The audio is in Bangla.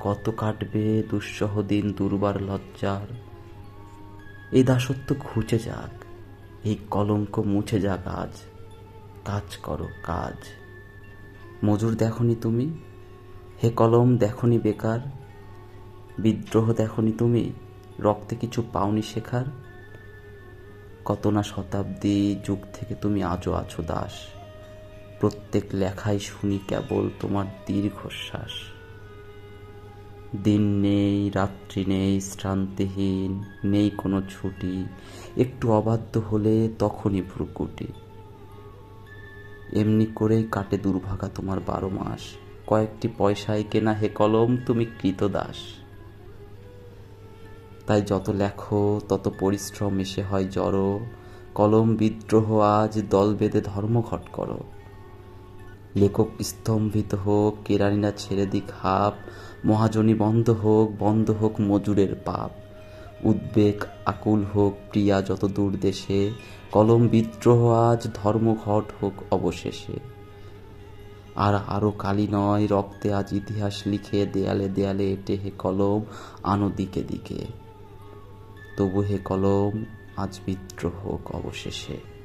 কত কাটবে দুঃসহ দিন দুর্বার লজ্জার? এই দাসত্ব ঘুচে যাক, এই কলঙ্ক মুছে যাক আজ কাজ করো কাজ। মজুর দেখনি তুমি, হে কলম দেখনি বেকার, বিদ্রোহ দেখনি তুমি, রক্তে কিছু পাওনি শেখার? কত না শতাব্দী যুগ থেকে তুমি আজও আছো দাস, প্রত্যেক লেখায় শুনি কেবল তোমার দীর্ঘশ্বাস। দিন নেই, রাত্রি নেই, শ্রান্তিহীন, নেই কোনো ছুটি। একটু অবাধ্য হলে তখনই ভ্রুকুটি। এমনি করেই কাটে দুর্ভাগা তোমার বারো মাস। কয়েকটি পয়সায় কেনা হে কলম, তুমি কৃতদাস। তাই যত লেখো, তত পরিশ্রম এসে হয় জড়ো। কলম বিদ্রোহ, আজ দল বেঁধে ধর্মঘট করো। লেখক স্তম্ভিত হোক, কেরানিরা ছেড়ে দিক হাপ, মহাজনী বন্ধ হোক বন্ধ হোক মজুরের পাপ। উদ্বেগ আকুল হোক প্রিয়া যত দূর দেশে, কলম বিদ্রোহ আজ ধর্মঘট হোক অবশেষে। আর আরও কালি নয়, রক্তে আজ ইতিহাস লিখে দেয়ালে দেয়ালে এটে হে কলম, আনো দিকে দিকে। তবু হে কলম, আজ বিদ্রোহ হোক অবশেষে।